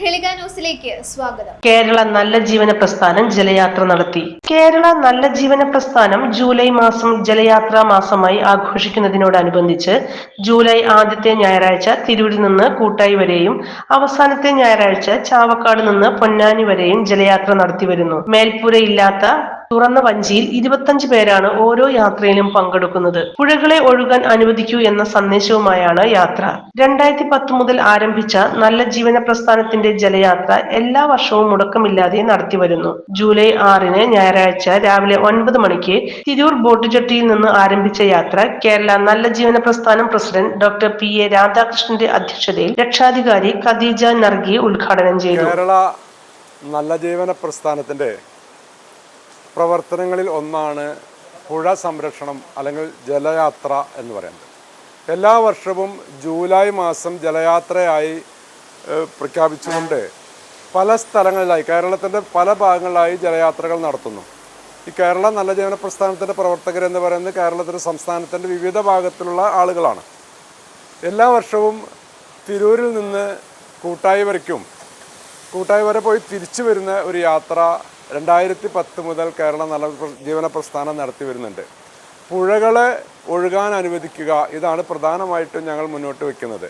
Prahelika ന്യൂസിലേക്ക് സ്വാഗതം. കേരള നല്ല ജീവന പ്രസ്ഥാനം ജലയാത്ര നടത്തി. കേരള നല്ല ജീവന പ്രസ്ഥാനം ജൂലൈ മാസം ജലയാത്രാ മാസമായി ആഘോഷിക്കുന്നതിനോടനുബന്ധിച്ച് ജൂലൈ ആദ്യത്തെ ഞായറാഴ്ച തിരൂരിൽ നിന്ന് കൂട്ടായി വരെയും അവസാനത്തെ ഞായറാഴ്ച ചാവക്കാട് നിന്ന് പൊന്നാനി വരെയും ജലയാത്ര നടത്തി വരുന്നു. മേൽപ്പുരയില്ലാത്ത തുറന്ന വഞ്ചിയിൽ ഇരുപത്തഞ്ച് പേരാണ് ഓരോ യാത്രയിലും പങ്കെടുക്കുന്നത്. പുഴകളെ ഒഴുകാൻ അനുവദിക്കൂ എന്ന സന്ദേശവുമായാണ് യാത്ര. രണ്ടായിരത്തി പത്ത് മുതൽ ആരംഭിച്ച നല്ല ജീവന പ്രസ്ഥാനത്തിന്റെ ജലയാത്ര എല്ലാ വർഷവും മുടക്കമില്ലാതെ നടത്തി വരുന്നു. ജൂലൈ ആറിന് ഞായറാഴ്ച രാവിലെ ഒൻപത് മണിക്ക് തിരൂർ ബോട്ട് ജെട്ടിയിൽ നിന്ന് ആരംഭിച്ച യാത്ര കേരള നല്ല ജീവന പ്രസ്ഥാനം പ്രസിഡന്റ് ഡോക്ടർ പി എ രാധാകൃഷ്ണന്റെ അധ്യക്ഷതയിൽ രക്ഷാധികാരി ഖദീജ നർഗി ഉദ്ഘാടനം ചെയ്തു. കേരള നല്ല ജീവന പ്രസ്ഥാനത്തിന്റെ പ്രവർത്തനങ്ങളിൽ ഒന്നാണ് പുഴ സംരക്ഷണം അല്ലെങ്കിൽ ജലയാത്ര എന്ന് പറയുന്നത്. എല്ലാ വർഷവും ജൂലൈ മാസം ജലയാത്രയായി പ്രഖ്യാപിച്ചുകൊണ്ട് പല സ്ഥലങ്ങളിലായി കേരളത്തിന്റെ പല ഭാഗങ്ങളിലായി ജലയാത്രകൾ നടത്തുന്നു. ഈ കേരള നല്ല ജീവന പ്രസ്ഥാനത്തിന്റെ പ്രവർത്തകർ എന്ന് പറയുന്നത് കേരളത്തിന്റെ സംസ്ഥാനത്തിന്റെ വിവിധ ഭാഗത്തിലുള്ള ആളുകളാണ്. എല്ലാ വർഷവും തിരൂരിൽ നിന്ന് കൂട്ടായി വരയ്ക്കും കൂട്ടായി വരെ പോയി തിരിച്ചു വരുന്ന ഒരു യാത്ര രണ്ടായിരത്തി പത്ത് മുതൽ കേരള നല്ല ജീവന പ്രസ്ഥാനം നടത്തി വരുന്നുണ്ട്. പുഴകളെ ഒഴുകാൻ അനുവദിക്കുക ഇതാണ് പ്രധാനമായിട്ടും ഞങ്ങൾ മുന്നോട്ട് വെക്കുന്നത്.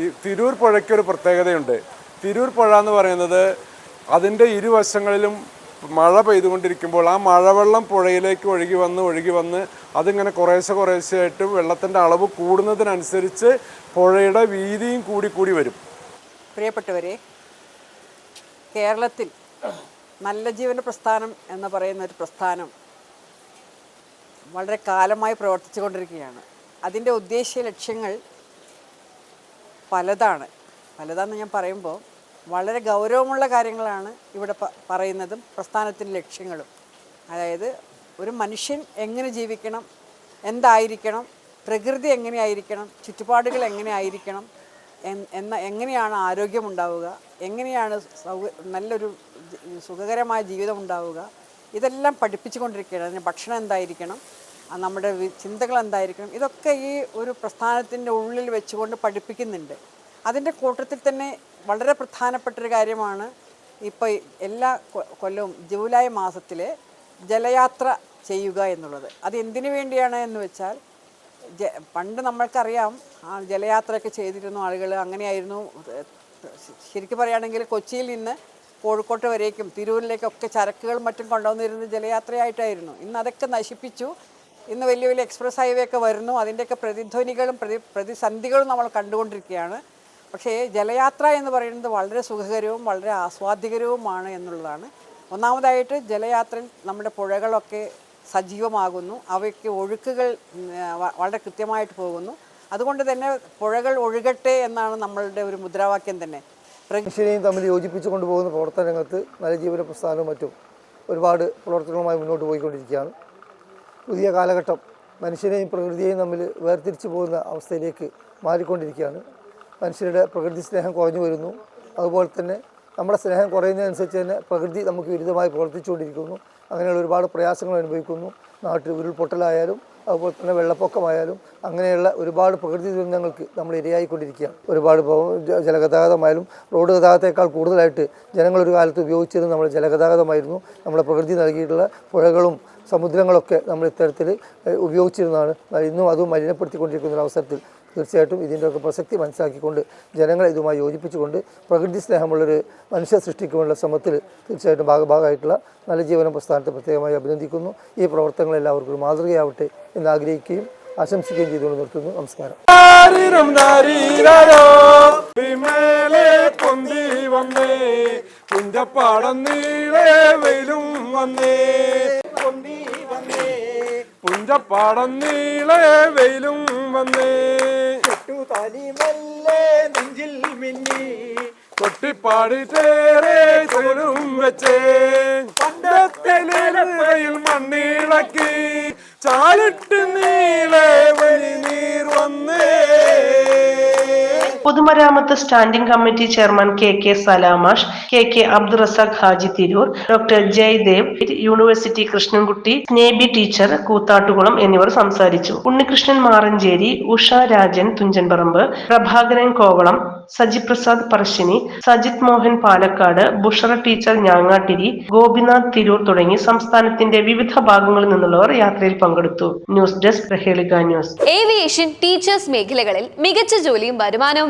ഈ തിരൂർ പുഴയ്ക്കൊരു പ്രത്യേകതയുണ്ട്. തിരൂർ പുഴ എന്ന് പറയുന്നത് അതിന്റെ ഇരുവശങ്ങളിലും മഴ പെയ്തുകൊണ്ടിരിക്കുമ്പോൾ ആ മഴവെള്ളം പുഴയിലേക്ക് ഒഴുകി വന്ന് ഒഴുകി വന്ന് അതിങ്ങനെ കുറേശ്ശെ കുറേശ്ശെയായിട്ട് വെള്ളത്തിന്റെ അളവ് കൂടുന്നതിനനുസരിച്ച് പുഴയുടെ വീതിയും കൂടി കൂടി വരും. പ്രിയപ്പെട്ടവരെ കേരളത്തിൽ നല്ല ജീവന പ്രസ്ഥാനം എന്ന് പറയുന്ന ഒരു പ്രസ്ഥാനം വളരെ കാലമായി പ്രവർത്തിച്ചു കൊണ്ടിരിക്കുകയാണ് അതിന്റെ ഉദ്ദേശ്യ ലക്ഷ്യങ്ങൾ പലതാണ്. പലതാണെന്ന് ഞാൻ പറയുമ്പോൾ വളരെ ഗൗരവമുള്ള കാര്യങ്ങളാണ് ഇവിടെ പറയുന്നതും പ്രസ്ഥാനത്തിന്റെ ലക്ഷ്യങ്ങളും. അതായത് ഒരു മനുഷ്യൻ എങ്ങനെ ജീവിക്കണം എന്തായിരിക്കണം പ്രകൃതി എങ്ങനെയായിരിക്കണം ചുറ്റുപാടുകൾ എങ്ങനെയായിരിക്കണം എന്ന എങ്ങനെയാണ് ആരോഗ്യമുണ്ടാവുക എങ്ങനെയാണ് സൗക നല്ലൊരു സുഖകരമായ ജീവിതം ഉണ്ടാവുക. ഇതെല്ലാം പഠിപ്പിച്ചുകൊണ്ടിരിക്കുകയാണ്. അതിന് ഭക്ഷണം എന്തായിരിക്കണം? നമ്മുടെ ചിന്തകൾ എന്തായിരിക്കണം? ഇതൊക്കെ ഈ ഒരു പ്രസ്ഥാനത്തിന്റെ ഉള്ളിൽ വെച്ചുകൊണ്ട് പഠിപ്പിക്കുന്നുണ്ട്. അതിന്റെ കൂട്ടത്തിൽ തന്നെ വളരെ പ്രധാനപ്പെട്ടൊരു കാര്യമാണ് ഇപ്പോൾ എല്ലാ കൊല്ലവും ജൂലൈ മാസത്തിൽ ജലയാത്ര ചെയ്യുക എന്നുള്ളത്. അത് എന്തിനു വേണ്ടിയാണ് എന്ന് വെച്ചാൽ ജ- പണ്ട് നമ്മൾക്കറിയാം ആ ജലയാത്രയൊക്കെ ചെയ്തിരുന്നു ആളുകൾ അങ്ങനെയായിരുന്നു. ശരിക്കും പറയുകയാണെങ്കിൽ കൊച്ചിയിൽ നിന്ന് കോഴിക്കോട്ട് വരേക്കും തിരൂരിലേക്കൊക്കെ ചരക്കുകൾ മറ്റും കൊണ്ടുവന്നിരുന്ന ജലയാത്രയായിട്ടായിരുന്നു. ഇന്ന് അതൊക്കെ നശിപ്പിച്ചു. ഇന്ന് വലിയ വലിയ എക്സ്പ്രസ് ഹൈവേ ഒക്കെ വരുന്നു. അതിന്റെയൊക്കെ പ്രതിധ്വനികളും പ്രതി പ്രതിസന്ധികളും നമ്മൾ കണ്ടുകൊണ്ടിരിക്കുകയാണ്. പക്ഷേ ജലയാത്ര എന്ന് പറയുന്നത് വളരെ സുഖകരവും വളരെ ആസ്വാദ്യകരവുമാണ് എന്നുള്ളതാണ്. ഒന്നാമതായിട്ട് ജലയാത്രയിൽ നമ്മുടെ പുഴകളൊക്കെ സജീവമാകുന്നു. അവയ്ക്ക് ഒഴുക്കുകൾ വളരെ കൃത്യമായിട്ട് പോകുന്നു. അതുകൊണ്ട് തന്നെ പുഴകൾ ഒഴുകട്ടെ എന്നാണ് നമ്മളുടെ ഒരു മുദ്രാവാക്യം തന്നെ. പ്രകൃതി മനുഷ്യരെയും തമ്മിൽ യോജിപ്പിച്ചു കൊണ്ടുപോകുന്ന പ്രവർത്തന രംഗത്ത് നല്ല ജീവന പ്രസ്ഥാനവും മറ്റും ഒരുപാട് പ്രവർത്തനങ്ങളുമായി മുന്നോട്ട് പോയിക്കൊണ്ടിരിക്കുകയാണ്. പുതിയ കാലഘട്ടം മനുഷ്യനെയും പ്രകൃതിയെയും തമ്മിൽ വേർതിരിച്ചു പോകുന്ന അവസ്ഥയിലേക്ക് മാറിക്കൊണ്ടിരിക്കുകയാണ്. മനുഷ്യരുടെ പ്രകൃതി സ്നേഹം കുറഞ്ഞു വരുന്നു. അതുപോലെ തന്നെ നമ്മുടെ സ്നേഹം കുറയുന്നതനുസരിച്ച് തന്നെ പ്രകൃതി നമുക്ക് വിരുദ്ധമായി പ്രവർത്തിച്ചുകൊണ്ടിരിക്കുന്നു. അങ്ങനെയുള്ള ഒരുപാട് പ്രയാസങ്ങൾ അനുഭവിക്കുന്നു. നാട്ടിൽ ഉരുൾപൊട്ടലായാലും അതുപോലെ തന്നെ വെള്ളപ്പൊക്കമായാലും അങ്ങനെയുള്ള ഒരുപാട് പ്രകൃതി ദുരന്തങ്ങൾക്ക് നമ്മൾ ഇരയായിക്കൊണ്ടിരിക്കുകയാണ്. ഒരുപാട് ജലഗതാഗതമായാലും റോഡ് ഗതാഗതത്തേക്കാൾ കൂടുതലായിട്ട് ജനങ്ങൾ ഒരു കാലത്ത് ഉപയോഗിച്ചിരുന്നത് നമ്മൾ ജലഗതാഗതമായിരുന്നു. നമ്മുടെ പ്രകൃതി നൽകിയിട്ടുള്ള പുഴകളും സമുദ്രങ്ങളൊക്കെ നമ്മൾ ഇത്തരത്തിൽ ഉപയോഗിച്ചിരുന്നതാണ്. ഇന്നും അതും മലിനപ്പെടുത്തിക്കൊണ്ടിരിക്കുന്ന ഒരു അവസരത്തിൽ തീർച്ചയായിട്ടും ഇതിന്റെയൊക്കെ പ്രസക്തി മനസ്സിലാക്കിക്കൊണ്ട് ജനങ്ങളെ ഇതുമായി യോജിപ്പിച്ചുകൊണ്ട് പ്രകൃതി സ്നേഹമുള്ളൊരു മനുഷ്യ സൃഷ്ടിക്കുവാനുള്ള ശ്രമത്തിൽ തീർച്ചയായിട്ടും ഭാഗഭാഗമായിട്ടുള്ള നല്ല ജീവന പ്രസ്ഥാനത്തെ പ്രത്യേകമായി അഭിനന്ദിക്കുന്നു. ഈ പ്രവർത്തനങ്ങൾ എല്ലാവർക്കും ഒരു മാതൃകയാവട്ടെ എന്ന് ആഗ്രഹിക്കുകയും ആശംസിക്കുകയും ചെയ്തുകൊണ്ട് നിർത്തുന്നു. നമസ്കാരം. വന്നേ. പുഞ്ചപ്പാടം നീളെ വെയിലും വന്നേ. പുഞ്ചപ്പാടം നീളെ വെയിലും വന്നേ. നെഞ്ചിൽ മിന്നി. കൊട്ടിപ്പാടി തേരെ തൊഴിലും വെച്ചേ. പണ്ടത്തെ നിലയിൽ മണ്ണിളക്കി. ചാലിട്ട് നീളെ വഴി നീർ വന്നേ. പൊതുമരാമത്ത് standing committee chairman K K Salamash K K Abdul Razak Haji Tirur doctor Jaidev university Krishnankutty സ്നേബി teacher Koothattukulam എന്നിവർ സംസാരിച്ചു. ഉണ്ണികൃഷ്ണൻ മാറഞ്ചേരി ഉഷ രാജൻ തുഞ്ചൻപറമ്പ് പ്രഭാകരൻ കോവളം സജിപ്രസാദ് പറശ്ശിനി സജിത് മോഹൻ പാലക്കാട് ബുഷറ ടീച്ചർ ഞാങ്ങാട്ടിരി ഗോപിനാഥ് തിരൂർ തുടങ്ങി സംസ്ഥാനത്തിന്റെ വിവിധ ഭാഗങ്ങളിൽ നിന്നുള്ളവർ യാത്രയിൽ പങ്കെടുത്തു. News desk news. Aviation teachers മേഖലകളിൽ മികച്ച ജോലിയും വരുമാനവും